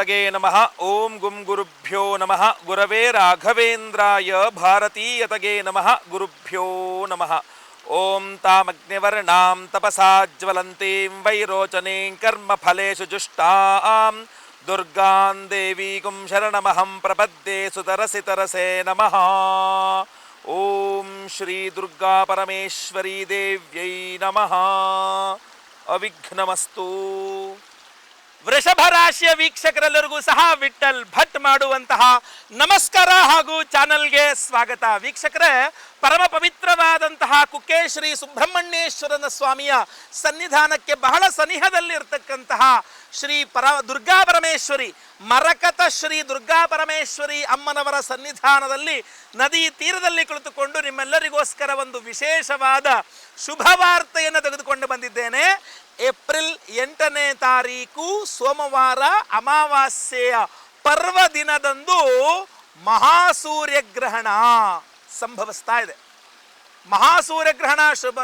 गणपतये नमः। ॐ गुं गुरुभ्यो नमः। गुरवे राघवेन्द्राय भारतीयतगे नमः। गुरुभ्यो नमः। ॐ तामग्निवर्णां तपसा ज्वलन्तीं वैरोचनीं कर्मफलेषु जुष्टां। दुर्गां देवीकुं शरणमहं प्रपद्ये सुतरसि तरसे नमः। ॐ श्रीदुर्गापरमेश्वरी देव्यै नमः। अविघ्नमस्तु। ವೃಷಭ ರಾಶಿಯ ವೀಕ್ಷಕರೆಲ್ಲರಿಗೂ ಸಹ ವಿಠಲ್ ಭಟ್ ಮಾಡುವಂತಹ ನಮಸ್ಕಾರ ಹಾಗೂ ಚಾನಲ್ಗೆ ಸ್ವಾಗತ. ವೀಕ್ಷಕರೇ, ಪರಮ ಪವಿತ್ರವಾದಂತಹ ಕುಕ್ಕೆ ಶ್ರೀ ಸುಬ್ರಹ್ಮಣ್ಯೇಶ್ವರನ ಸ್ವಾಮಿಯ ಸನ್ನಿಧಾನಕ್ಕೆ ಬಹಳ ಸನಿಹದಲ್ಲಿರ್ತಕ್ಕಂತಹ ಶ್ರೀ ಪರ ದುರ್ಗಾ ಪರಮೇಶ್ವರಿ, ಮರಕತ ಶ್ರೀ ದುರ್ಗಾ ಪರಮೇಶ್ವರಿ ಅಮ್ಮನವರ ಸನ್ನಿಧಾನದಲ್ಲಿ, ನದಿ ತೀರದಲ್ಲಿ ಕುಳಿತುಕೊಂಡು ನಿಮ್ಮೆಲ್ಲರಿಗೋಸ್ಕರ ಒಂದು ವಿಶೇಷವಾದ ಶುಭವಾರ್ತೆಯನ್ನು ತೆಗೆದುಕೊಂಡು ಬಂದಿದ್ದೇನೆ. ಏಪ್ರಿಲ್ ಎಂಟನೇ ತಾರೀಕು ಸೋಮವಾರ ಅಮಾವಾಸ್ಯೆಯ ಪರ್ವ ದಿನದಂದು ಮಹಾಸೂರ್ಯಗ್ರಹಣ ಸಂಭವಿಸ್ತಾ ಇದೆ. ಮಹಾಸೂರ್ಯಗ್ರಹಣ ಶುಭ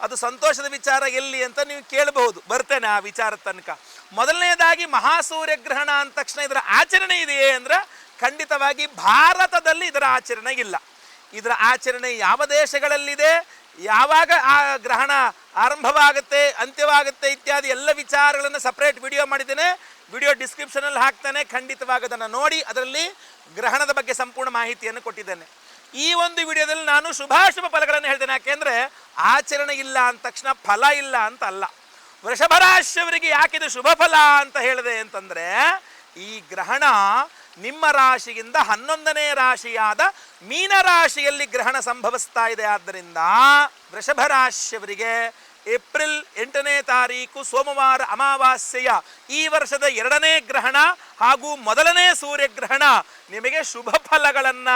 ಅದು ಸಂತೋಷದ ವಿಚಾರ ಎಲ್ಲಿ ಅಂತ ನೀವು ಕೇಳಬಹುದು. ಬರ್ತೇನೆ ಆ ವಿಚಾರ ತನಕ. ಮೊದಲನೇದಾಗಿ ಮಹಾಸೂರ್ಯಗ್ರಹಣ ಅಂದ ತಕ್ಷಣ ಇದರ ಆಚರಣೆ ಇದೆಯೇ ಅಂದ್ರೆ ಖಂಡಿತವಾಗಿ ಭಾರತದಲ್ಲಿ ಇದರ ಆಚರಣೆ ಇಲ್ಲ. ಇದರ ಆಚರಣೆ ಯಾವ ದೇಶಗಳಲ್ಲಿದೆ? ಯಾವಾಗ ಆ ಗ್ರಹಣ ಆರಂಭವಾಗುತ್ತೆ, ಅಂತ್ಯವಾಗುತ್ತೆ ಇತ್ಯಾದಿ ಎಲ್ಲ ವಿಚಾರಗಳನ್ನು ಸಪ್ರೇಟ್ ವಿಡಿಯೋ ಮಾಡಿದ್ದೇನೆ. ವಿಡಿಯೋ ಡಿಸ್ಕ್ರಿಪ್ಷನಲ್ಲಿ ಹಾಕ್ತಾನೆ, ಖಂಡಿತವಾಗಿ ಅದನ್ನು ನೋಡಿ, ಅದರಲ್ಲಿ ಗ್ರಹಣದ ಬಗ್ಗೆ ಸಂಪೂರ್ಣ ಮಾಹಿತಿಯನ್ನು ಕೊಟ್ಟಿದ್ದೇನೆ. ಈ ಒಂದು ವಿಡಿಯೋದಲ್ಲಿ ನಾನು ಶುಭಾಶುಭ ಫಲಗಳನ್ನು ಹೇಳ್ತೇನೆ. ಯಾಕೆಂದ್ರೆ ಆಚರಣೆ ಇಲ್ಲ ಅಂದ ತಕ್ಷಣ ಫಲ ಇಲ್ಲ ಅಂತ ಅಲ್ಲ. ವೃಷಭರಾಶಿಯವರಿಗೆ ಯಾಕಿದು ಶುಭ ಫಲ ಅಂತ ಹೇಳಿದೆ ಅಂತಂದ್ರೆ, ಈ ಗ್ರಹಣ ನಿಮ್ಮ ರಾಶಿಯಿಂದ ಹನ್ನೊಂದನೇ ರಾಶಿಯಾದ ಮೀನ ರಾಶಿಯಲ್ಲಿ ಗ್ರಹಣ ಸಂಭವಿಸ್ತಾ ಇದೆ. ಆದ್ದರಿಂದ ವೃಷಭ ರಾಶಿಯವರಿಗೆ ಏಪ್ರಿಲ್ ಎಂಟನೇ ತಾರೀಕು, ಸೋಮವಾರ ಅಮಾವಾಸ್ಯೆಯ ಈ ವರ್ಷದ ಎರಡನೇ ಗ್ರಹಣ ಹಾಗೂ ಮೊದಲನೇ ಸೂರ್ಯಗ್ರಹಣ ನಿಮಗೆ ಶುಭ ಫಲಗಳನ್ನ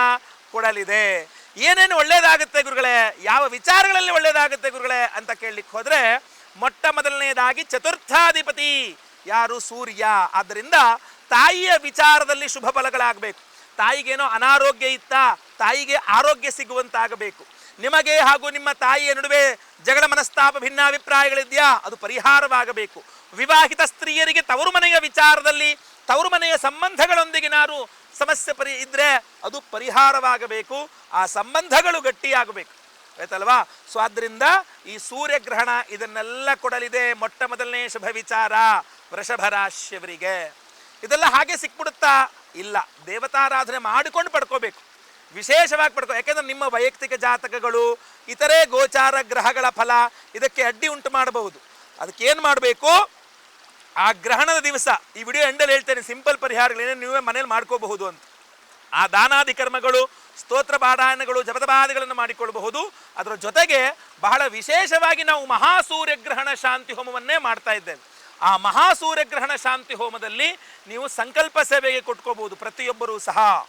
ಕೊಡಲಿದೆ. ಏನೇನು ಒಳ್ಳೇದಾಗುತ್ತೆ ಗುರುಗಳೇ? ಯಾವ ವಿಚಾರಗಳಲ್ಲಿ ಒಳ್ಳೇದಾಗುತ್ತೆ ಗುರುಗಳೇ ಅಂತ ಕೇಳಲಿಕ್ಕೆ ಹೋದ್ರೆ, ಮೊಟ್ಟ ಮೊದಲನೇದಾಗಿ ಚತುರ್ಥಾಧಿಪತಿ ಯಾರು? ಸೂರ್ಯ. ಆದ್ದರಿಂದ ತಾಯಿಯ ವಿಚಾರದಲ್ಲಿ ಶುಭ ಫಲಗಳಾಗಬೇಕು. ತಾಯಿಗೇನೋ ಅನಾರೋಗ್ಯ ಇತ್ತಾ ತಾಯಿಗೆ ಆರೋಗ್ಯ ಸಿಗುವಂತಾಗಬೇಕು. ನಿಮಗೆ ಹಾಗೂ ನಿಮ್ಮ ತಾಯಿಯ ನಡುವೆ ಜಗಳ ಮನಸ್ತಾಪ, ಭಿನ್ನಾಭಿಪ್ರಾಯಗಳಿದೆಯಾ? ಅದು ಪರಿಹಾರವಾಗಬೇಕು. ವಿವಾಹಿತ ಸ್ತ್ರೀಯರಿಗೆ ತವರು ಮನೆಯ ವಿಚಾರದಲ್ಲಿ ತವರು ಮನೆಯ ಸಂಬಂಧಗಳೊಂದಿಗಿನಾರು ಸಮಸ್ಯೆ ಪರಿ ಇದ್ರೆ ಅದು ಪರಿಹಾರವಾಗಬೇಕು. ಆ ಸಂಬಂಧಗಳು ಗಟ್ಟಿಯಾಗಬೇಕು. ಆಯ್ತಲ್ವಾ? ಸೊ ಆದ್ದರಿಂದ ಈ ಸೂರ್ಯಗ್ರಹಣ ಇದನ್ನೆಲ್ಲ ಕೊಡಲಿದೆ ಮೊಟ್ಟ ಮೊದಲನೇ ಶುಭ ವಿಚಾರ ವೃಷಭ ರಾಶಿಯವರಿಗೆ. ಇದೆಲ್ಲ ಹಾಗೆ ಸಿಕ್ಬಿಡುತ್ತಾ? ಇಲ್ಲ. ದೇವತಾರಾಧನೆ ಮಾಡಿಕೊಂಡು ಪಡ್ಕೋಬೇಕು. ವಿಶೇಷವಾಗಿ ಪಡ್ಕೋ ಯಾಕೆಂದ್ರೆ ನಿಮ್ಮ ವೈಯಕ್ತಿಕ ಜಾತಕಗಳು, ಇತರೆ ಗೋಚಾರ ಗ್ರಹಗಳ ಫಲ ಇದಕ್ಕೆ ಅಡ್ಡಿ ಉಂಟು ಮಾಡಬಹುದು. ಅದಕ್ಕೆ ಏನು ಮಾಡಬೇಕು? ಆ ಗ್ರಹಣದ ದಿವಸ, ಈ ವಿಡಿಯೋ ಎಂಡಲ್ಲಿ ಹೇಳ್ತೇನೆ, ಸಿಂಪಲ್ ಪರಿಹಾರಗಳೇನೇ ನೀವೇ ಮನೇಲಿ ಮಾಡ್ಕೋಬಹುದು ಅಂತ. ಆ ದಾನಾದಿ ಕರ್ಮಗಳು, ಸ್ತೋತ್ರ ಪಾರಾಯಣಗಳು ಜಪದಪಾದಿಗಳನ್ನು ಮಾಡಿಕೊಳ್ಳಬಹುದು. ಅದರ ಜೊತೆಗೆ ಬಹಳ ವಿಶೇಷವಾಗಿ ನಾವು ಮಹಾಸೂರ್ಯಗ್ರಹಣ ಶಾಂತಿ ಹೋಮವನ್ನೇ ಮಾಡ್ತಾ ಇದ್ದೇವೆ. ಆ ಮಹಾಸೂರ್ಯಗ್ರಹಣ ಶಾಂತಿ ಹೋಮದಲ್ಲಿ ನೀವು ಸಂಕಲ್ಪ ಸೇವೆಗೆ ಕೊಟ್ಕೋಬಹುದು. ಪ್ರತಿಯೊಬ್ಬರೂ ಸಹ.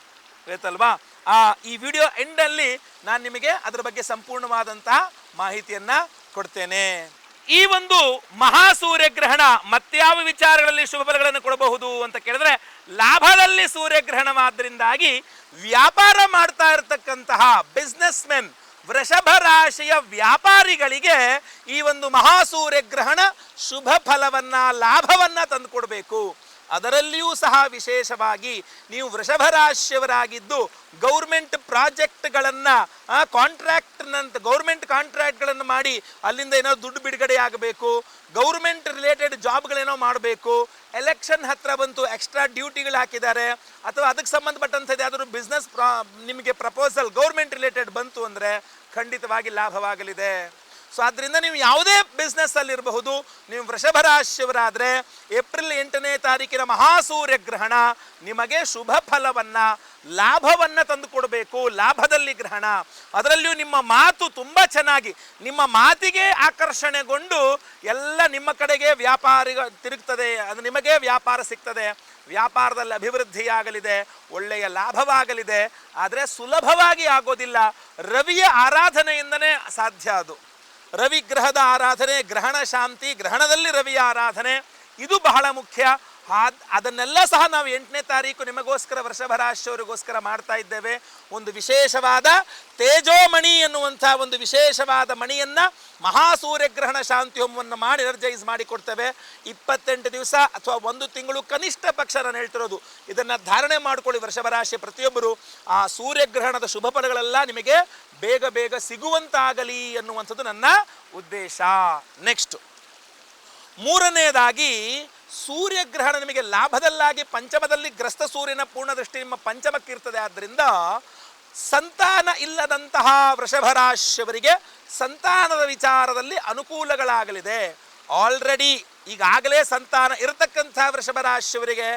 ಗೊತ್ತಲ್ವಾ? ಆ, ಈ ವಿಡಿಯೋ ಎಂಡಲ್ಲಿ ನಾನು ನಿಮಗೆ ಅದರ ಬಗ್ಗೆ ಸಂಪೂರ್ಣವಾದಂತಹ ಮಾಹಿತಿಯನ್ನ ಕೊಡ್ತೇನೆ. ಈ ಒಂದು ಮಹಾಸೂರ್ಯಗ್ರಹಣ ಮತ್ಯಾವ ವಿಚಾರಗಳಲ್ಲಿ ಶುಭ ಫಲಗಳನ್ನು ಕೊಡಬಹುದು ಅಂತ ಕೇಳಿದ್ರೆ, ಲಾಭದಲ್ಲಿ ಸೂರ್ಯಗ್ರಹಣವಾದ್ರಿಂದಾಗಿ ವ್ಯಾಪಾರ ಮಾಡ್ತಾ ಇರತಕ್ಕಂತಹ ಬಿಸ್ನೆಸ್ ಮೆನ್ ವೃಷಭ ರಾಶಿಯ ವ್ಯಾಪಾರಿಗಳಿಗೆ ಈ ಒಂದು ಮಹಾಸೂರ್ಯಗ್ರಹಣ ಶುಭ ಫಲವನ್ನ ಲಾಭವನ್ನ ತಂದುಕೊಡ್ಬೇಕು. ಅದರಲ್ಲಿಯೂ ಸಹ ವಿಶೇಷವಾಗಿ ನೀವು ವೃಷಭ ರಾಶಿಯವರಾಗಿದ್ದು ಗೌರ್ಮೆಂಟ್ ಪ್ರಾಜೆಕ್ಟ್ಗಳನ್ನು ಕಾಂಟ್ರಾಕ್ಟ್ನಂತ ಗೌರ್ಮೆಂಟ್ ಕಾಂಟ್ರಾಕ್ಟ್ಗಳನ್ನು ಮಾಡಿ ಅಲ್ಲಿಂದ ಏನೋ ದುಡ್ಡು ಬಿಡುಗಡೆ ಆಗಬೇಕು, ಗೌರ್ಮೆಂಟ್ ರಿಲೇಟೆಡ್ ಜಾಬ್ಗಳೇನೋ ಮಾಡಬೇಕು, ಎಲೆಕ್ಷನ್ ಹತ್ರ ಬಂತು, ಎಕ್ಸ್ಟ್ರಾ ಡ್ಯೂಟಿಗಳು ಹಾಕಿದ್ದಾರೆ, ಅಥವಾ ಅದಕ್ಕೆ ಸಂಬಂಧಪಟ್ಟಂಥದ್ದು ಯಾವ್ದಾದ್ರು ಬಿಸ್ನೆಸ್ ಪ್ರಾ, ನಿಮಗೆ ಪ್ರಪೋಸಲ್ ಗೌರ್ಮೆಂಟ್ ರಿಲೇಟೆಡ್ ಬಂತು ಅಂದರೆ ಖಂಡಿತವಾಗಿ ಲಾಭವಾಗಲಿದೆ. ಸೊ ಆದ್ದರಿಂದ ನೀವು ಯಾವುದೇ ಬಿಸ್ನೆಸ್ಸಲ್ಲಿರಬಹುದು ನೀವು ವೃಷಭ ರಾಶಿಯವರಾದರೆ ಏಪ್ರಿಲ್ ಎಂಟನೇ ತಾರೀಕಿನ ಮಹಾಸೂರ್ಯ ಗ್ರಹಣ ನಿಮಗೆ ಶುಭ ಫಲವನ್ನು, ಲಾಭವನ್ನು ತಂದುಕೊಡಬೇಕು, ಲಾಭದಲ್ಲಿ ಗ್ರಹಣ. ಅದರಲ್ಲಿಯೂ ನಿಮ್ಮ ಮಾತು ತುಂಬ ಚೆನ್ನಾಗಿ, ನಿಮ್ಮ ಮಾತಿಗೆ ಆಕರ್ಷಣೆಗೊಂಡು ಎಲ್ಲ ನಿಮ್ಮ ಕಡೆಗೆ ವ್ಯಾಪಾರಿಗ ತಿರುಗ್ತದೆ, ಅದು ನಿಮಗೆ ವ್ಯಾಪಾರ ಸಿಗ್ತದೆ. ವ್ಯಾಪಾರದಲ್ಲಿ ಅಭಿವೃದ್ಧಿಯಾಗಲಿದೆ ಒಳ್ಳೆಯ ಲಾಭವಾಗಲಿದೆ, ಆದರೆ ಸುಲಭವಾಗಿ ಆಗೋದಿಲ್ಲ. ರವಿಯ ಆರಾಧನೆಯಿಂದನೇ ಸಾಧ್ಯ ಅದು. ರವಿ ಗ್ರಹದ ಆರಾಧನೆ ಗ್ರಹಣ ಶಾಂತಿ ಗ್ರಹಣದಲ್ಲಿ ರವಿಯ ಆರಾಧನೆ ಇದು ಬಹಳ ಮುಖ್ಯ. ಅದನ್ನೆಲ್ಲ ಸಹ ನಾವು ಎಂಟನೇ ತಾರೀಕು ನಿಮಗೋಸ್ಕರ ವೃಷಭರಾಶಿಯವರಿಗೋಸ್ಕರ ಮಾಡ್ತಾ ಇದ್ದೇವೆ. ಒಂದು ವಿಶೇಷವಾದ ತೇಜೋಮಣಿ ಎನ್ನುವಂಥ ಒಂದು ವಿಶೇಷವಾದ ಮಣಿಯನ್ನ ಮಹಾಸೂರ್ಯಗ್ರಹಣ ಶಾಂತಿ ಹೋಮವನ್ನು ಮಾಡಿ ಎನರ್ಜೈಸ್ ಮಾಡಿ ಕೊಡ್ತೇವೆ. ಇಪ್ಪತ್ತೆಂಟು ದಿವಸ ಅಥವಾ ಒಂದು ತಿಂಗಳು ಕನಿಷ್ಠ ಪಕ್ಷ ನಾನು ಹೇಳ್ತಿರೋದು. ಇದನ್ನು ಧಾರಣೆ ಮಾಡ್ಕೊಳ್ಳಿ ವೃಷಭರಾಶಿ ಪ್ರತಿಯೊಬ್ಬರು. ಆ ಸೂರ್ಯಗ್ರಹಣದ ಶುಭ ಫಲಗಳೆಲ್ಲ ನಿಮಗೆ ಬೇಗ ಬೇಗ ಸಿಗುವಂತಾಗಲಿ ಎನ್ನುವಂಥದ್ದು ನನ್ನ ಉದ್ದೇಶ. ನೆಕ್ಸ್ಟ್ ಮೂರನೆಯದಾಗಿ ಸೂರ್ಯಗ್ರಹಣ ನಿಮಗೆ ಲಾಭದಲ್ಲಾಗಿ ಪಂಚಮದಲ್ಲಿ ಗ್ರಸ್ತ ಸೂರ್ಯನ ಪೂರ್ಣ ದೃಷ್ಟಿ ನಿಮ್ಮ ಪಂಚಮಕ್ಕಿರ್ತದೆ. ಆದ್ದರಿಂದ ಸಂತಾನ ಇಲ್ಲದಂತಹ ವೃಷಭರಾಶಿಯವರಿಗೆ ಸಂತಾನದ ವಿಚಾರದಲ್ಲಿ ಅನುಕೂಲಗಳಾಗಲಿದೆ. ಆಲ್ರೆಡಿ ಈಗಾಗಲೇ ಸಂತಾನ ಇರತಕ್ಕಂಥ ವೃಷಭರಾಶಿಯವರಿಗೆ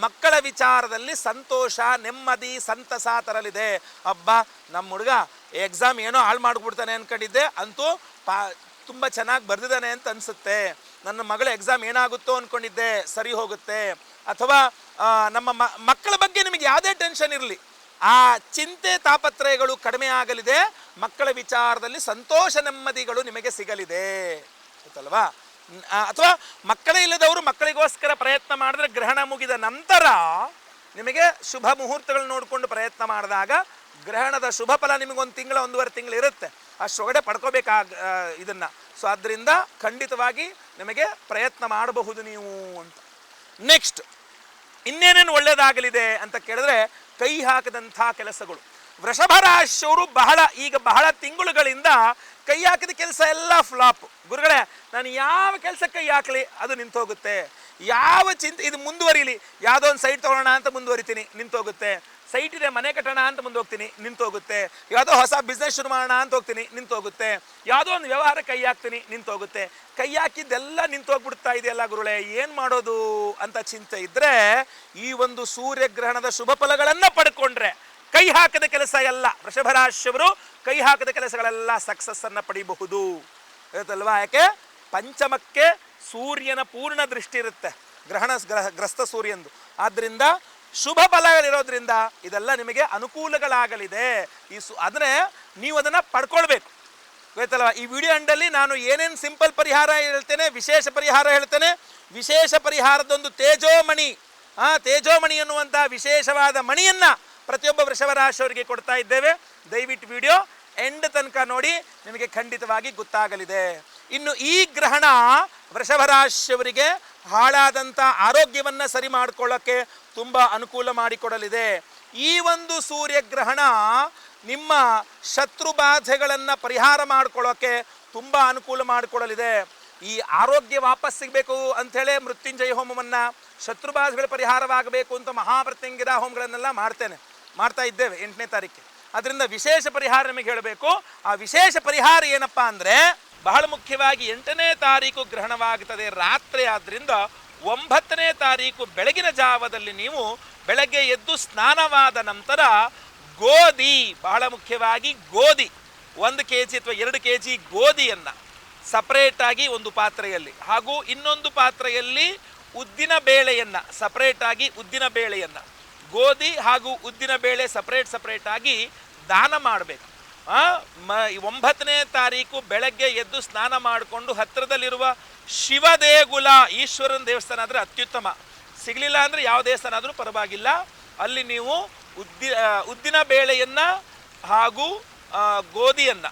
ಮಕ್ಕಳ ವಿಚಾರದಲ್ಲಿ ಸಂತೋಷ, ನೆಮ್ಮದಿ, ಸಂತಸ ತರಲಿದೆ. ಅಬ್ಬ, ನಮ್ಮ ಹುಡುಗ ಎಕ್ಸಾಮ್ ಏನೋ ಹಾಳು ಮಾಡಿಬಿಡ್ತಾನೆ ಅನ್ಕೊಂಡಿದ್ದೆ. ಅಂತೂ ಪಾ ತುಂಬ ಚೆನ್ನಾಗಿ ಬರೆದಿದ್ದಾನೆ ಅಂತ ಅನಿಸುತ್ತೆ. ನನ್ನ ಮಗಳ ಎಕ್ಸಾಮ್ ಏನಾಗುತ್ತೋ ಅಂದ್ಕೊಂಡಿದ್ದೆ ಸರಿ ಹೋಗುತ್ತೆ. ಅಥವಾ ನಮ್ಮ ಮಕ್ಕಳ ಬಗ್ಗೆ ನಿಮಗೆ ಯಾವುದೇ ಟೆನ್ಷನ್ ಇರಲಿ. ಆ ಚಿಂತೆ ತಾಪತ್ರಯಗಳು ಕಡಿಮೆ ಆಗಲಿದೆ. ಮಕ್ಕಳ ವಿಚಾರದಲ್ಲಿ ಸಂತೋಷ ನೆಮ್ಮದಿಗಳು ನಿಮಗೆ ಸಿಗಲಿದೆ. ಗೊತ್ತಲ್ವಾ? ಅಥವಾ ಮಕ್ಕಳೇ ಇಲ್ಲದವರು ಮಕ್ಕಳಿಗೋಸ್ಕರ ಪ್ರಯತ್ನ ಮಾಡಿದ್ರೆ ಗ್ರಹಣ ಮುಗಿದ ನಂತರ ನಿಮಗೆ ಶುಭ ಮುಹೂರ್ತಗಳು ನೋಡಿಕೊಂಡು ಪ್ರಯತ್ನ ಮಾಡಿದಾಗ ಗ್ರಹಣದ ಶುಭ ಫಲ ನಿಮಗೊಂದು ತಿಂಗಳ ಒಂದೂವರೆ ತಿಂಗಳು ಇರುತ್ತೆ. ಅಷ್ಟೊಳಗಡೆ ಪಡ್ಕೋಬೇಕು ಆ, ಇದನ್ನ. ಸೊ ಅದರಿಂದ ಖಂಡಿತವಾಗಿ ನಿಮಗೆ ಪ್ರಯತ್ನ ಮಾಡಬಹುದು ನೀವು ಅಂತ. ನೆಕ್ಸ್ಟ್ ಇನ್ನೇನೇನು ಒಳ್ಳೆಯದಾಗಲಿದೆ ಅಂತ ಕೇಳಿದ್ರೆ ಕೈ ಹಾಕದಂಥ ಕೆಲಸಗಳು. ವೃಷಭ ರಾಶಿಯವರು ಬಹಳ ಈಗ ಬಹಳ ತಿಂಗಳುಗಳಿಂದ ಕೈ ಹಾಕಿದ ಕೆಲಸ ಎಲ್ಲ ಫ್ಲಾಪ್. ಗುರುಗಳೇ ನಾನು ಯಾವ ಕೆಲಸ ಕೈ ಹಾಕಲಿ ಅದು ನಿಂತೋಗುತ್ತೆ. ಯಾವ ಚಿಂತೆ ಇದು ಮುಂದುವರಿಲಿ. ಯಾವುದೋ ಒಂದು ಸೈಟ್ ತೊಗೊಳ್ಳೋಣ ಅಂತ ಮುಂದುವರಿತೀನಿ ನಿಂತೋಗುತ್ತೆ. ಸೈಟ್ ಇದೆ, ಮನೆ ಕಟ್ಟೋಣ ಅಂತ ಮುಂದೆ ಹೋಗ್ತೀನಿ ನಿಂತೋಗುತ್ತೆ ಯಾವುದೋ ಹೊಸ ಬಿಸ್ನೆಸ್ ಶುರು ಮಾಡೋಣ ಅಂತ ಹೋಗ್ತೀನಿ ನಿಂತೋಗುತ್ತೆ ಯಾವುದೋ ಒಂದು ವ್ಯವಹಾರ ಕೈ ಹಾಕ್ತೀನಿ ನಿಂತೋಗುತ್ತೆ ಕೈ ಹಾಕಿದ್ದೆಲ್ಲ ನಿಂತೋಗ್ಬಿಡ್ತಾ ಇದೆಯಲ್ಲ ಗುರುಳೆ ಏನು ಮಾಡೋದು ಅಂತ ಚಿಂತೆ ಇದ್ದರೆ ಈ ಒಂದು ಸೂರ್ಯಗ್ರಹಣದ ಶುಭ ಫಲಗಳನ್ನು ಪಡ್ಕೊಂಡ್ರೆ, ಕೈ ಹಾಕದ ಕೆಲಸ ಎಲ್ಲ ವೃಷಭರಾಶಿಯವರು ಕೈ ಹಾಕದ ಕೆಲಸಗಳೆಲ್ಲ ಸಕ್ಸಸ್ಸನ್ನು ಪಡೀಬಹುದು. ಅಲ್ವಾ ಯಾಕೆ? ಪಂಚಮಕ್ಕೆ ಸೂರ್ಯನ ಪೂರ್ಣ ದೃಷ್ಟಿ ಇರುತ್ತೆ. ಗ್ರಹಣ, ಗ್ರಹ, ಗ್ರಸ್ತ ಸೂರ್ಯಂದು. ಆದ್ರಿಂದ ಶುಭ ಫಲಗಳಿರೋದ್ರಿಂದ ಇದೆಲ್ಲ ನಿಮಗೆ ಅನುಕೂಲಗಳಾಗಲಿದೆ. ಈ ಸು ಅಂದರೆ ನೀವು ಅದನ್ನು ಪಡ್ಕೊಳ್ಬೇಕು. ಗೊತ್ತಲ್ವಾ? ಈ ವಿಡಿಯೋ ಅಂಡಲ್ಲಿ ನಾನು ಏನೇನು ಸಿಂಪಲ್ ಪರಿಹಾರ ಹೇಳ್ತೇನೆ, ವಿಶೇಷ ಪರಿಹಾರ ಹೇಳ್ತೇನೆ. ವಿಶೇಷ ಪರಿಹಾರದೊಂದು ತೇಜೋಮಣಿ. ಆ, ತೇಜೋಮಣಿ ಅನ್ನುವಂಥ ವಿಶೇಷವಾದ ಮಣಿಯನ್ನು ಪ್ರತಿಯೊಬ್ಬ ವೃಷಭರಾಶಿಯವರಿಗೆ ಕೊಡ್ತಾ ಇದ್ದೇವೆ. ದಯವಿಟ್ಟು ವಿಡಿಯೋ ಎಂಡ್ ತನಕ ನೋಡಿ, ನಿಮಗೆ ಖಂಡಿತವಾಗಿ ಗೊತ್ತಾಗಲಿದೆ. ಇನ್ನು ಈ ಗ್ರಹಣ ವೃಷಭರಾಶಿಯವರಿಗೆ ಹಾಳಾದಂಥ ಆರೋಗ್ಯವನ್ನು ಸರಿ ಮಾಡಿಕೊಳ್ಳೋಕ್ಕೆ ತುಂಬ ಅನುಕೂಲ ಮಾಡಿಕೊಡಲಿದೆ. ಈ ಒಂದು ಸೂರ್ಯಗ್ರಹಣ ನಿಮ್ಮ ಶತ್ರು ಬಾಧೆಗಳನ್ನು ಪರಿಹಾರ ಮಾಡಿಕೊಳ್ಳೋಕ್ಕೆ ತುಂಬ ಅನುಕೂಲ ಮಾಡಿಕೊಡಲಿದೆ. ಈ ಆರೋಗ್ಯ ವಾಪಸ್ ಸಿಗಬೇಕು ಅಂಥೇಳಿ ಮೃತ್ಯುಂಜಯ ಹೋಮವನ್ನು ಶತ್ರು ಬಾಧೆಗಳ ಪರಿಹಾರವಾಗಬೇಕು ಅಂತ ಮಹಾಪ್ರತ್ಯಂಗಿರ ಹೋಮಗಳನ್ನೆಲ್ಲ ಮಾಡ್ತೇನೆ, ಮಾಡ್ತಾ ಇದ್ದೇವೆ ಎಂಟನೇ ತಾರೀಕಿಗೆ. ಅದರಿಂದ ವಿಶೇಷ ಪರಿಹಾರ ನಿಮಗೆ ಹೇಳಬೇಕು. ಆ ವಿಶೇಷ ಪರಿಹಾರ ಏನಪ್ಪಾ ಅಂದರೆ ಬಹಳ ಮುಖ್ಯವಾಗಿ ಎಂಟನೇ ತಾರೀಕು ಗ್ರಹಣವಾಗುತ್ತದೆ. ರಾತ್ರಿ ಆದ್ದರಿಂದ ಒಂಬತ್ತನೇ ತಾರೀಕು ಬೆಳಗಿನ ಜಾವದಲ್ಲಿ ನೀವು ಬೆಳಗ್ಗೆ ಎದ್ದು ಸ್ನಾನವಾದ ನಂತರ ಗೋಧಿ, ಬಹಳ ಮುಖ್ಯವಾಗಿ ಗೋಧಿ, ಒಂದು ಕೆ ಜಿ ಅಥವಾ ಎರಡು ಕೆ ಜಿ ಗೋಧಿಯನ್ನು ಸಪ್ರೇಟಾಗಿ ಒಂದು ಪಾತ್ರೆಯಲ್ಲಿ ಹಾಗೂ ಇನ್ನೊಂದು ಪಾತ್ರೆಯಲ್ಲಿ ಉದ್ದಿನ ಬೇಳೆಯನ್ನು ಸಪ್ರೇಟಾಗಿ ಉದ್ದಿನ ಬೇಳೆಯನ್ನು, ಗೋಧಿ ಹಾಗೂ ಉದ್ದಿನ ಬೇಳೆ ಸಪ್ರೇಟ್ ಸಪ್ರೇಟಾಗಿ ದಾನ ಮಾಡಬೇಕು. ಒಂಬತ್ತನೇ ತಾರೀಕು ಬೆಳಗ್ಗೆ ಎದ್ದು ಸ್ನಾನ ಮಾಡಿಕೊಂಡು ಹತ್ತಿರದಲ್ಲಿರುವ ಶಿವದೇಗುಲ ಈಶ್ವರನ ದೇವಸ್ಥಾನ ಆದರೆ ಅತ್ಯುತ್ತಮ. ಸಿಗಲಿಲ್ಲ ಅಂದರೆ ಯಾವ ದೇವಸ್ಥಾನ ಆದರೂ ಪರವಾಗಿಲ್ಲ. ಅಲ್ಲಿ ನೀವು ಉದ್ದಿ ಉದ್ದಿನ ಬೇಳೆಯನ್ನು ಹಾಗೂ ಗೋಧಿಯನ್ನು,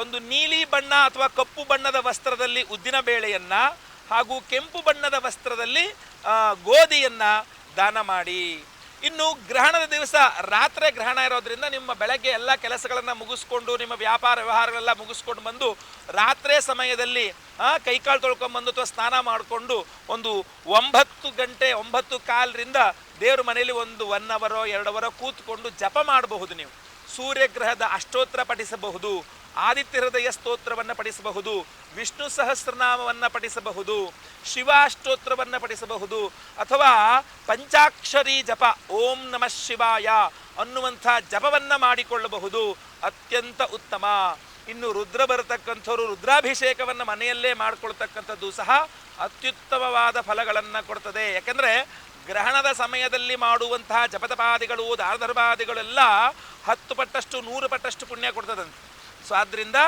ಒಂದು ನೀಲಿ ಬಣ್ಣ ಅಥವಾ ಕಪ್ಪು ಬಣ್ಣದ ವಸ್ತ್ರದಲ್ಲಿ ಉದ್ದಿನ ಬೇಳೆಯನ್ನು ಹಾಗೂ ಕೆಂಪು ಬಣ್ಣದ ವಸ್ತ್ರದಲ್ಲಿ ಗೋಧಿಯನ್ನು ದಾನ ಮಾಡಿ. ಇನ್ನು ಗ್ರಹಣದ ದಿವಸ ರಾತ್ರಿ ಗ್ರಹಣ ಇರೋದ್ರಿಂದ ನಿಮ್ಮ ಬೆಳಗ್ಗೆ ಎಲ್ಲ ಕೆಲಸಗಳನ್ನು ಮುಗಿಸ್ಕೊಂಡು, ನಿಮ್ಮ ವ್ಯಾಪಾರ ವ್ಯವಹಾರಗಳೆಲ್ಲ ಮುಗಿಸ್ಕೊಂಡು ಬಂದು ರಾತ್ರಿ ಸಮಯದಲ್ಲಿ ಕೈಕಾಲು ತೊಳ್ಕೊಂಬಂದು ಅಥವಾ ಸ್ನಾನ ಮಾಡಿಕೊಂಡು ಒಂದು ಒಂಬತ್ತು ಗಂಟೆ, ಒಂಬತ್ತು ಕಾಲರಿಂದ ದೇವ್ರ ಮನೆಯಲ್ಲಿ ಒಂದು ಒನ್ ಅವರೋ ಎರಡು ಅವರೋ ಕೂತ್ಕೊಂಡು ಜಪ ಮಾಡಬಹುದು ನೀವು. ಸೂರ್ಯಗ್ರಹದ ಅಷ್ಟೋತ್ತರ ಪಠಿಸಬಹುದು, ಆದಿತ್ಯ ಹೃದಯ ಸ್ತೋತ್ರವನ್ನು ಪಠಿಸಬಹುದು ವಿಷ್ಣು ಸಹಸ್ರನಾಮವನ್ನು ಪಠಿಸಬಹುದು, ಶಿವಾಷ್ಟೋತ್ರವನ್ನು ಪಠಿಸಬಹುದು, ಅಥವಾ ಪಂಚಾಕ್ಷರಿ ಜಪ, ಓಂ ನಮಃ ಶಿವಾಯ ಅನ್ನುವಂಥ ಜಪವನ್ನು ಮಾಡಿಕೊಳ್ಳಬಹುದು, ಅತ್ಯಂತ ಉತ್ತಮ. ಇನ್ನು ರುದ್ರ ಬರತಕ್ಕಂಥವ್ರು ರುದ್ರಾಭಿಷೇಕವನ್ನು ಮನೆಯಲ್ಲೇ ಮಾಡಿಕೊಳ್ತಕ್ಕಂಥದ್ದು ಸಹ ಅತ್ಯುತ್ತಮವಾದ ಫಲಗಳನ್ನು ಕೊಡ್ತದೆ. ಯಾಕೆಂದರೆ ಗ್ರಹಣದ ಸಮಯದಲ್ಲಿ ಮಾಡುವಂತಹ ಜಪತಪಾದಿಗಳು, ದಾರಧರ್ಮಾದಿಗಳೆಲ್ಲ ಹತ್ತು ಪಟ್ಟಷ್ಟು, ನೂರು ಪಟ್ಟಷ್ಟು ಪುಣ್ಯ ಕೊಡ್ತದಂತೆ. ಸೊ ಆದ್ದರಿಂದ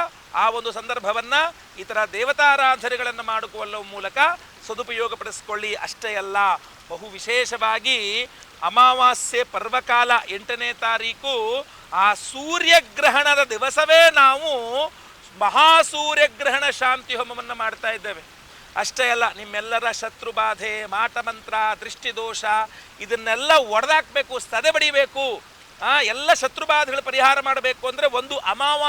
ಆ ಒಂದು ಸಂದರ್ಭವನ್ನು ಈ ಥರ ದೇವತಾರಾಧನೆಗಳನ್ನು ಮಾಡಿಕೊಳ್ಳುವ ಮೂಲಕ ಸದುಪಯೋಗಪಡಿಸ್ಕೊಳ್ಳಿ. ಅಷ್ಟೇ ಅಲ್ಲ, ಬಹು ವಿಶೇಷವಾಗಿ ಅಮಾವಾಸ್ಯೆ ಪರ್ವಕಾಲ ಎಂಟನೇ ತಾರೀಕು ಆ ಸೂರ್ಯಗ್ರಹಣದ ದಿವಸವೇ ನಾವು ಮಹಾಸೂರ್ಯಗ್ರಹಣ ಶಾಂತಿ ಹೋಮವನ್ನು ಮಾಡ್ತಾ ಇದ್ದೇವೆ. ಅಷ್ಟೇ ಅಲ್ಲ, ನಿಮ್ಮೆಲ್ಲರ ಶತ್ರು ಬಾಧೆ, ಮಾಟಮಂತ್ರ, ದೃಷ್ಟಿದೋಷ ಇದನ್ನೆಲ್ಲ ಒಡೆದಾಕ್ಬೇಕು ಸದೆ ಬಡಿಬೇಕು ಎಲ್ಲ ಶತ್ರು ಬಾಧೆಗಳು ಪರಿಹಾರ ಮಾಡಬೇಕು ಅಂದರೆ ಒಂದು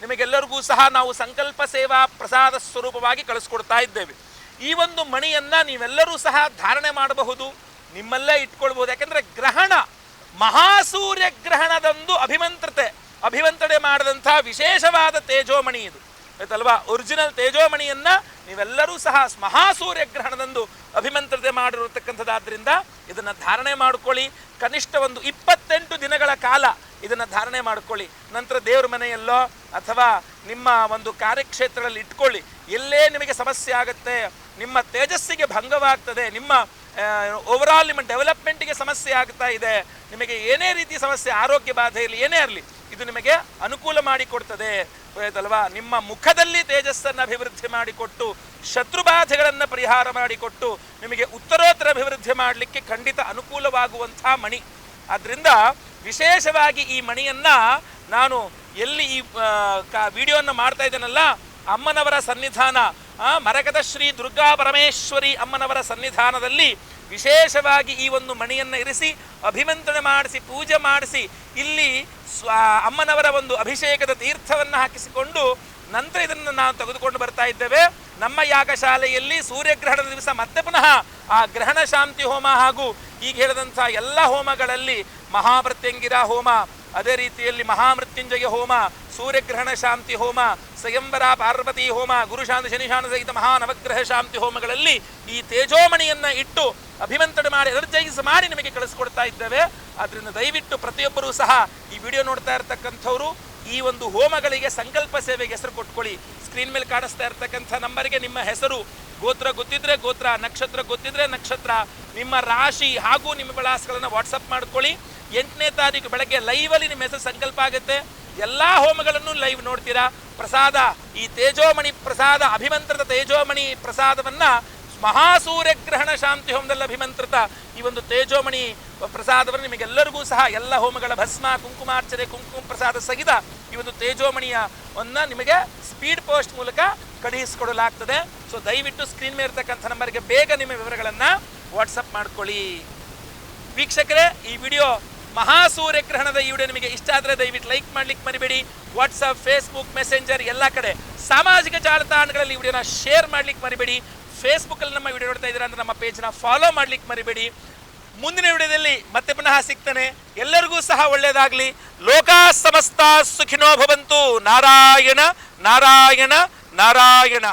ನಿಮಗೆಲ್ಲರಿಗೂ ಸಹ ನಾವು ಸಂಕಲ್ಪ ಸೇವಾ ಪ್ರಸಾದ ಸ್ವರೂಪವಾಗಿ ಕಳಿಸ್ಕೊಡ್ತಾ ಇದ್ದೇವೆ. ಈ ಒಂದು ಮಣಿಯನ್ನು ನೀವೆಲ್ಲರೂ ಸಹ ಧಾರಣೆ ಮಾಡಬಹುದು, ನಿಮ್ಮಲ್ಲೇ ಇಟ್ಕೊಳ್ಬಹುದು. ಯಾಕೆಂದರೆ ಗ್ರಹಣ ಮಹಾಸೂರ್ಯ ಗ್ರಹಣದಂದು ಅಭಿಮಂತ್ರತೆ, ಅಭಿಮಂತ್ರಣೆ ಮಾಡಿದಂಥ ವಿಶೇಷವಾದ ತೇಜೋಮಣಿ ಇದು. ಆಯ್ತಲ್ವಾ? ಒರಿಜಿನಲ್ ತೇಜೋಮಣಿಯನ್ನ ನೀವೆಲ್ಲರೂ ಸಹ ಮಹಾಸೂರ್ಯ ಗ್ರಹಣದಂದು ಅಭಿಮಂತ್ರತೆ ಮಾಡಿರತಕ್ಕಂಥದ್ದಾದ್ರಿಂದ ಇದನ್ನ ಧಾರಣೆ ಮಾಡ್ಕೊಳ್ಳಿ. ಕನಿಷ್ಠ ಒಂದು ಇಪ್ಪತ್ತೆಂಟು ದಿನಗಳ ಕಾಲ ಇದನ್ನ ಧಾರಣೆ ಮಾಡ್ಕೊಳ್ಳಿ. ನಂತರ ದೇವ್ರ ಮನೆಯಲ್ಲೋ ಅಥವಾ ನಿಮ್ಮ ಒಂದು ಕಾರ್ಯಕ್ಷೇತ್ರದಲ್ಲಿ ಇಟ್ಕೊಳ್ಳಿ. ಎಲ್ಲೇ ನಿಮಗೆ ಸಮಸ್ಯೆ ಆಗುತ್ತೆ, ನಿಮ್ಮ ತೇಜಸ್ಸಿಗೆ ಭಂಗವಾಗ್ತದೆ, ನಿಮ್ಮ ಓವರಾಲ್ ನಿಮ್ಮ ಡೆವಲಪ್ಮೆಂಟ್ಗೆ ಸಮಸ್ಯೆ ಆಗ್ತಾ ಇದೆ, ನಿಮಗೆ ಏನೇ ರೀತಿ ಸಮಸ್ಯೆ, ಆರೋಗ್ಯ ಬಾಧೆ ಇರಲಿ ಏನೇ ಇರಲಿ ಇದು ನಿಮಗೆ ಅನುಕೂಲ ಮಾಡಿಕೊಡ್ತದೆ. ಆಯ್ತಲ್ವಾ ನಿಮ್ಮ ಮುಖದಲ್ಲಿ ತೇಜಸ್ಸನ್ನು ಅಭಿವೃದ್ಧಿ ಮಾಡಿಕೊಟ್ಟು, ಶತ್ರು ಬಾಧೆಗಳನ್ನು ಪರಿಹಾರ ಮಾಡಿಕೊಟ್ಟು, ನಿಮಗೆ ಉತ್ತರೋತ್ತರ ಅಭಿವೃದ್ಧಿ ಮಾಡಲಿಕ್ಕೆ ಖಂಡಿತ ಅನುಕೂಲವಾಗುವಂಥ ಮಣಿ. ಆದ್ದರಿಂದ ವಿಶೇಷವಾಗಿ ಈ ಮಣಿಯನ್ನು ನಾನು ಎಲ್ಲಿ ಈ ವಿಡಿಯೋನ ಮಾಡ್ತಾ ಇದ್ದೇನಲ್ಲ, ಅಮ್ಮನವರ ಸನ್ನಿಧಾನ ಮರಕದ ಶ್ರೀ ದುರ್ಗಾ ಪರಮೇಶ್ವರಿ ಅಮ್ಮನವರ ಸನ್ನಿಧಾನದಲ್ಲಿ ವಿಶೇಷವಾಗಿ ಈ ಒಂದು ಮಣಿಯನ್ನು ಇರಿಸಿ, ಅಭಿಮಂತ್ರಣ ಮಾಡಿಸಿ, ಪೂಜೆ ಮಾಡಿಸಿ, ಇಲ್ಲಿ ಸ್ವ, ಅಮ್ಮನವರ ಒಂದು ಅಭಿಷೇಕದ ತೀರ್ಥವನ್ನು ಹಾಕಿಸಿಕೊಂಡು ನಂತರ ಇದನ್ನು ನಾವು ತೆಗೆದುಕೊಂಡು ಬರ್ತಾ ಇದ್ದೇವೆ. ನಮ್ಮ ಯಾಗಶಾಲೆಯಲ್ಲಿ ಸೂರ್ಯಗ್ರಹಣದ ದಿವಸ ಮತ್ತೆ ಪುನಃ ಆ ಗ್ರಹಣ ಶಾಂತಿ ಹೋಮ ಹಾಗೂ ಈಗ ಹೇಳಿದಂಥ ಎಲ್ಲ ಹೋಮಗಳಲ್ಲಿ ಮಹಾಮೃತ್ಯಂಗಿರ ಹೋಮ, ಅದೇ ರೀತಿಯಲ್ಲಿ ಮಹಾಮೃತ್ಯುಂಜಯ ಹೋಮ ಸೂರ್ಯಗ್ರಹಣ ಶಾಂತಿ ಹೋಮ, ಸ್ವಯಂವರ ಪಾರ್ವತಿ ಹೋಮ ಗುರುಶಾಂತಿ ಶನಿಶಾನ ಸಹಿತ ಮಹಾ ನವಗ್ರಹ ಶಾಂತಿ ಹೋಮಗಳಲ್ಲಿ ಈ ತೇಜೋಮಣಿಯನ್ನು ಇಟ್ಟು ಅಭಿಮಂತ್ರಣ ಮಾಡಿ ಎನರ್ಜೈಸ್ ಮಾಡಿ ನಿಮಗೆ ಕಳಿಸ್ಕೊಡ್ತಾ ಇದ್ದೇವೆ. ಅದರಿಂದ ದಯವಿಟ್ಟು ಪ್ರತಿಯೊಬ್ಬರೂ ಸಹ ಈ ವಿಡಿಯೋ ನೋಡ್ತಾ ಇರತಕ್ಕಂಥವ್ರು, ಈ ಒಂದು ಹೋಮಗಳಿಗೆ ಸಂಕಲ್ಪ ಸೇವೆಗೆ ಹೆಸರು ಕೊಟ್ಕೊಳ್ಳಿ. ಸ್ಕ್ರೀನ್ ಮೇಲೆ ಕಾಣಿಸ್ತಾ ಇರ್ತಕ್ಕಂಥ ನಂಬರ್ಗೆ ನಿಮ್ಮ ಹೆಸರು, ಗೋತ್ರ ಗೊತ್ತಿದ್ರೆ ಗೋತ್ರ, ನಕ್ಷತ್ರ ಗೊತ್ತಿದ್ರೆ ನಕ್ಷತ್ರ, ನಿಮ್ಮ ರಾಶಿ ಹಾಗೂ ನಿಮ್ಮ ವಿಳಾಸಗಳನ್ನು ವಾಟ್ಸಪ್ ಮಾಡ್ಕೊಳ್ಳಿ. ಎಂಟನೇ ತಾರೀಕು ಬೆಳಗ್ಗೆ ಲೈವಲ್ಲಿ ನಿಮ್ಮ ಹೆಸರು ಸಂಕಲ್ಪ ಆಗುತ್ತೆ. ಎಲ್ಲ ಹೋಮಗಳನ್ನು ಲೈವ್ ನೋಡ್ತೀರಾ? ಪ್ರಸಾದ, ಈ ತೇಜೋಮಣಿ ಪ್ರಸಾದ, ಅಭಿಮಂತ್ರದ ತೇಜೋಮಣಿ ಪ್ರಸಾದವನ್ನ ಮಹಾಸೂರ್ಯ ಗ್ರಹಣ ಶಾಂತಿ ಹೋಮದಲ್ಲಿ ಅಭಿಮಂತ್ರಿತ ಈ ಒಂದು ತೇಜೋಮಣಿ ಪ್ರಸಾದವನ್ನು ನಿಮಗೆಲ್ಲರಿಗೂ ಸಹ ಎಲ್ಲ ಹೋಮಗಳ ಭಸ್ಮ ಕುಂಕುಮಾರ್ಚನೆ ಕುಂಕುಮ ಪ್ರಸಾದ ಸಹಿತ ಈ ಒಂದು ತೇಜೋಮಣಿಯ ಒಂದು ನಿಮಗೆ ಸ್ಪೀಡ್ ಪೋಸ್ಟ್ ಮೂಲಕ ಕಳುಹಿಸಿಕೊಡಲಾಗ್ತದೆ. ಸೊ ದಯವಿಟ್ಟು ಸ್ಕ್ರೀನ್ ಮೇಲೆ ಇರ್ತಕ್ಕಂಥ ನಂಬರ್ಗೆ ಬೇಗ ನಿಮ್ಮ ವಿವರಗಳನ್ನು ವಾಟ್ಸಪ್ ಮಾಡ್ಕೊಳ್ಳಿ. ವೀಕ್ಷಕರೇ, ಈ ವಿಡಿಯೋ ಮಹಾಸೂರ್ಯ ಗ್ರಹಣದ ಈ ವಿಡಿಯೋ ನಿಮಗೆ ಇಷ್ಟ ಆದರೆ ದಯವಿಟ್ಟು ಲೈಕ್ ಮಾಡ್ಲಿಕ್ಕೆ ಮರಿಬೇಡಿ. ವಾಟ್ಸಪ್ ಫೇಸ್ಬುಕ್ ಮೆಸೆಂಜರ್ ಎಲ್ಲ ಕಡೆ ಸಾಮಾಜಿಕ ಜಾಲತಾಣಗಳಲ್ಲಿ ಈ ವಿಡಿಯೋನ ಶೇರ್ ಮಾಡ್ಲಿಕ್ಕೆ ಮರಿಬೇಡಿ. ಫೇಸ್ಬುಕ್ಕಲ್ಲಿ ನಮ್ಮ ವಿಡಿಯೋ ನೋಡ್ತಾ ಇದ್ದೀರಾ ಅಂದರೆ ನಮ್ಮ ಪೇಜ್ನ ಫಾಲೋ ಮಾಡ್ಲಿಕ್ಕೆ ಮರಿಬೇಡಿ. ಮುಂದಿನ ವಿಡಿಯೋದಲ್ಲಿ ಮತ್ತೆ ಪುನಃ ಸಿಗ್ತಾನೆ. ಎಲ್ಲರಿಗೂ ಸಹ ಒಳ್ಳೆಯದಾಗಲಿ ಲೋಕ ಸಮಸ್ತ ಸುಖಿನೋ ಭವಂತು. ನಾರಾಯಣ ನಾರಾಯಣ ನಾರಾಯಣ.